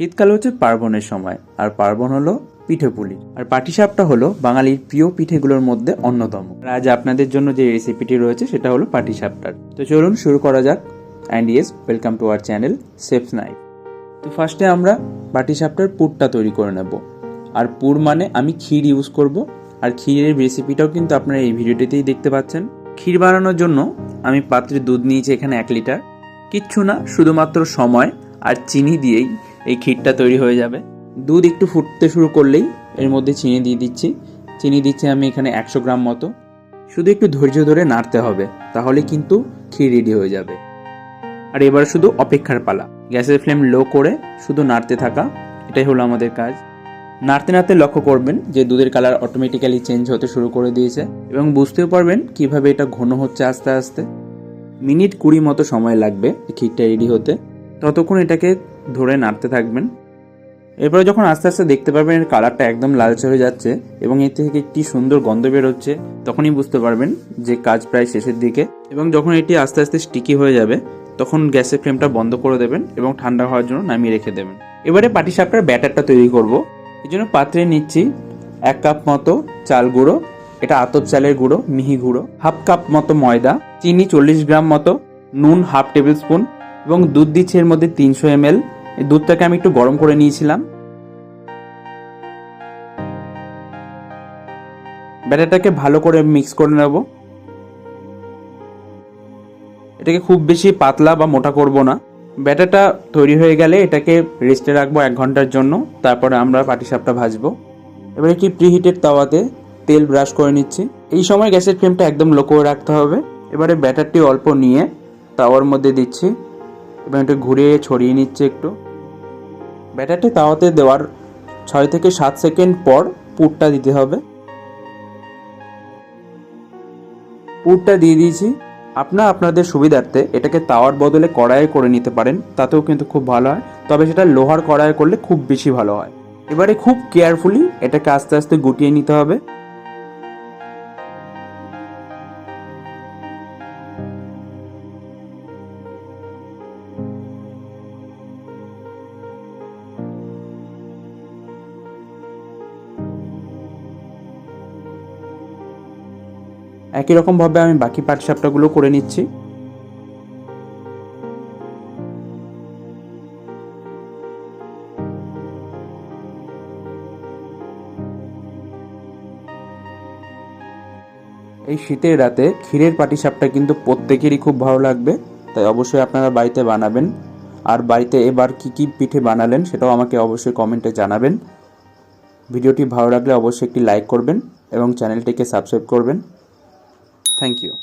শীতকাল হচ্ছে পার্বণের সময়, আর পার্বণ হলো পিঠেপুলি আর পাটিসাপটা হলো বাঙালির প্রিয় পিঠেগুলোর মধ্যে অন্যতম। আর আজ আপনাদের জন্য যে রেসিপিটি রয়েছে, সেটা হলো পাটিসাপটার। তো চলুন শুরু করা যাক। And yes welcome to our channel safe knife তো ফার্স্টে আমরা পাটিসাপটার পুরটা তৈরি করে নেব। আর পুর মানে আমি ক্ষীর ইউজ করব। আর ক্ষীরের রেসিপিটাও কিন্তু আপনারা এই ভিডিওটিতেই দেখতে পাচ্ছেন। ক্ষীর বানানোর জন্য আমি পাত্রে দুধ নিয়েছি এখানে এক লিটার। কিচ্ছু না, শুধুমাত্র সময় আর চিনি দিয়েই এই ক্ষীরটা তৈরি হয়ে যাবে। দুধ একটু ফুটতে শুরু করলেই এর মধ্যে চিনি দিয়ে দিচ্ছি। চিনি দিচ্ছি আমি এখানে একশো গ্রাম মতো। শুধু একটু ধৈর্য ধরে নাড়তে হবে, তাহলে কিন্তু ক্ষীর রেডি হয়ে যাবে। আর এবার শুধু অপেক্ষার পালা। গ্যাসের ফ্লেম লো করে শুধু নাড়তে থাকা, এটাই হলো আমাদের কাজ। নাড়তে নাড়তে লক্ষ্য করবেন যে দুধের কালার অটোমেটিক্যালি চেঞ্জ হতে শুরু করে দিয়েছে এবং বুঝতেও পারবেন কীভাবে এটা ঘন হচ্ছে আস্তে আস্তে। মিনিট কুড়ি মতো সময় লাগবে ক্ষীরটা রেডি হতে। ততক্ষণ এটাকে ধরে নাড়তে থাকবেন। এরপরে যখন আস্তে আস্তে দেখতে পারবেন এর কালারটা একদম লালচে হয়ে যাচ্ছে এবং এর থেকে একটি সুন্দর গন্ধ বেরোচ্ছে তখনই বুঝতে পারবেন যে কাজ প্রায় শেষের দিকে এবং যখন এটি আস্তে আস্তে স্টিকি হয়ে যাবে, তখন গ্যাসের ফ্লেমটা বন্ধ করে দেবেন এবং ঠান্ডা হওয়ার জন্য নামিয়ে রেখে দেবেন। এবারে পাটি পাটিসাপটার ব্যাটারটা তৈরি করব। এই জন্য পাত্রে নিচ্ছি এক কাপ মতো চাল গুঁড়ো, এটা আতপ চালের গুঁড়ো, মিহি গুঁড়ো, হাফ কাপ মতো ময়দা, চিনি চল্লিশ গ্রাম মতো, নুন হাফ টেবিল স্পুন এবং দুধ দিচ্ছি এর মধ্যে তিনশো এম এল দুধটাকে আমি একটু গরম করে নিয়েছিলাম। ব্যাটারটাকে ভালো করে মিক্স করে নেব। এটাকে খুব বেশি পাতলা বা মোটা করব না। ব্যাটারটা তৈরি হয়ে গেলে এটাকে রেস্টে রাখব এক ঘণ্টার জন্য। তারপরে আমরা পাটিসাপটা ভাজবো। এবার একটি প্রিহিটেড তাওয়াতে তেল ব্রাশ করে নিচ্ছি। এই সময় গ্যাসের ফ্লেমটা একদম লো করে রাখতে হবে। এবারে ব্যাটারটি অল্প নিয়ে তাওয়ার মধ্যে দিচ্ছি। এবং একটু ঘুরিয়ে ছড়িয়ে নিচ্ছে একটু। ব্যাটারটি তাওয়াতে দেওয়ার ছয় থেকে সাত সেকেন্ড পর পুরটা দিতে হবে। পুরটা দিয়ে দিয়েছি। আপনার আপনাদের সুবিধার্থে এটাকে তাওয়ার বদলে কড়াইয়ে করে নিতে পারেন, তাতেও কিন্তু খুব ভালো হয়। তবে সেটা লোহার কড়াইয়ে করলে খুব বেশি ভালো হয়। এবারে খুব কেয়ারফুলি এটাকে আস্তে আস্তে গুটিয়ে নিতে হবে। একই রকমভাবে আমি বাকি পাটসাপটাগুলো করে নিচ্ছি। এই শীতের রাতে ক্ষীরের পাটিসাপটা কিন্তু প্রত্যেকেরই খুব ভালো লাগবে, তাই অবশ্যই আপনারা বাড়িতে বানাবেন। আর বাড়িতে এবার কি কি পিঠে বানালেন সেটাও আমাকে অবশ্যই কমেন্টে জানাবেন। ভিডিওটি ভালো লাগলে অবশ্যই একটি লাইক করবেন এবং চ্যানেলটিকে সাবস্ক্রাইব করবেন। Thank you.